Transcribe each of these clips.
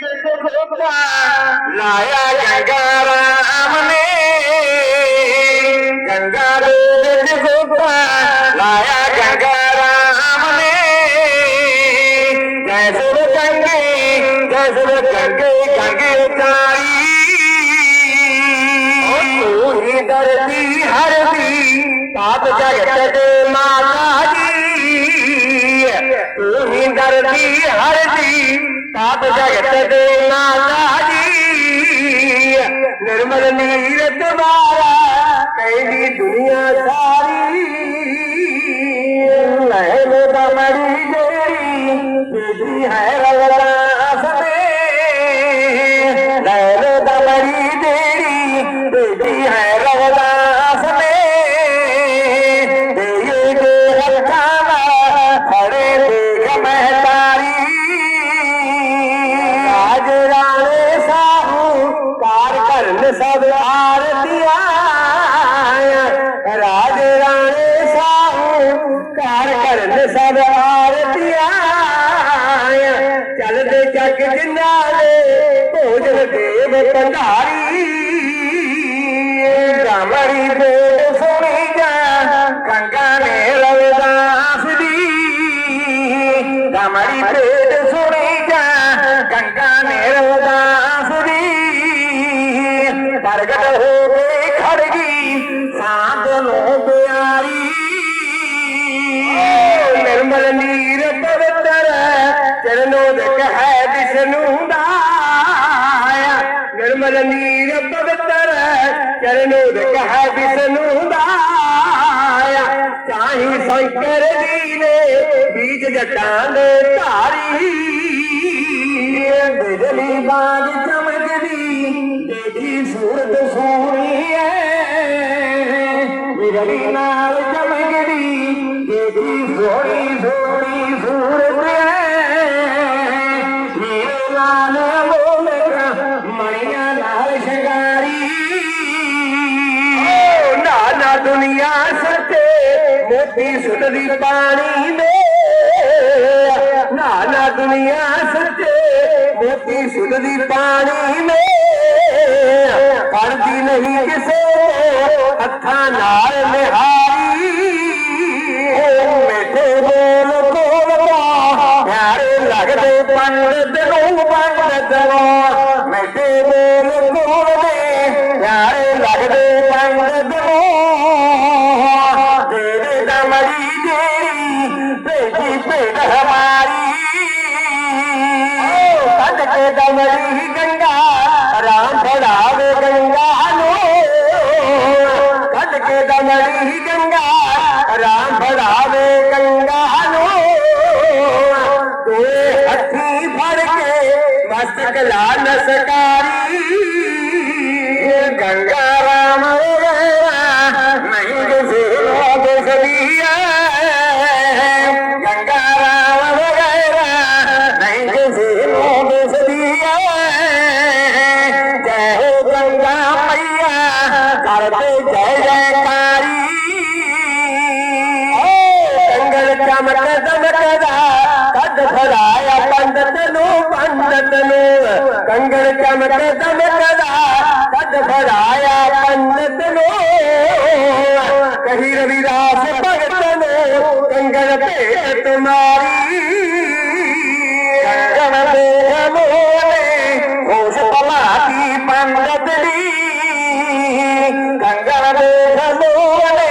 लाया गंगा राम ने गंगा गोपा लाया गंगा राम ने जय सुर गंगे जय सुर गंगे गंगे तारी तू ही धरती हरती पाप जगत माता जी तू ही धरती हरती ਮਾਤਾ ਜੀ ਤੂੰ ਹੀ ਦਰਦੀ ਹਰਦੀ ਪਾਪ ਜਗਤ ਸਭ ਆਰਤੀਆਂ ਚੱਲਦੇ ਚੱਕ ਜਿੰਨਾਂ ਦੇ ਭੋਜਨ ਦੇਵ ਭੰਡਾਰੀ ಶರಣೂದಾಯ ನಿರ್ಮಲ ನೀರ ಪವಿತ್ರ ಶರಣೂದ ಕಹ ಬಿಸನೂದಾಯ ಸಾಯಿ ಶಂಕರ ದೀನೆ ಬೀಜ ಜಟಾನ ತಾರಿ ಬಿಜಲಿ ಬಾಗಿ ಚಮಕದಿ ದೇಖಿ ಸೂರತ ಸೂರಿಯ ಬಿಜಲಿ ನಾಲ್ ಚಮಕದಿ ದೇಖಿ ಸೋರಿ ಸೋರಿ दुशगारी नाना दुनिया सचे मोती सुतरी पानी में। नाना दुनिया सचे मोती सुटदी पानी में। पढ़ती नहीं किसे अखा नाल निहार ਮਿੱਠੇ ਬੋਲ ਬੋਲਦੇ ਲੱਗਦੇ ਪੰਡਤ ਨੂੰ ਤੇਰੇ ਦਮੜੀ ਜਿਹੜੀ ਭੇਜੀ ਭੇਟ ਹਮਾਰੀ ਕੱਢ ਕੇ ਦਮੜੀ ਗੰਗਾ ਰਾਮ ਫੜਾਵੇ ਗੰਗਾ ਨੂੰ ਕੱਢ ਕੇ ਦਮੜੀ ਗੰਗਾ ਰਾਮ ਫੜਾਵੇ ਗੰਗਾ ਨੂੰ ਤੇ ਹੱਥੀ ਫੜ ਕੇ ਮਸਤਕ ਲਾ ਨਸਕਾਰੀ। कदम कदम कदा कद भराया पंडित नो कही रविदास भगत नो कंगन पे तुम्हारी कंगन पे मोले घोष पलाती पंडित कंगन पे मोले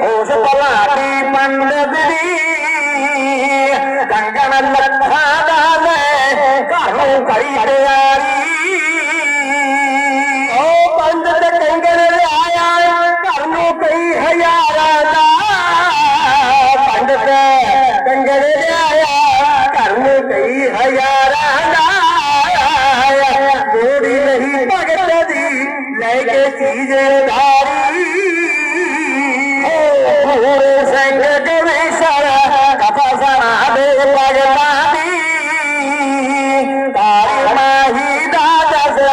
घोष पलाती पंडित दी हजारा गोरी नहीं भगत दी लेके सीजे धारी पूरे संग गवे सारा कपा सारा दे भगता दी तारी माही दादा से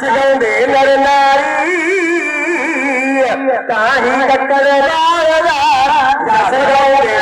சிகழ்ந்து நடுநாரி தாகி கட்டளை பாரதா சிகழ்ந்து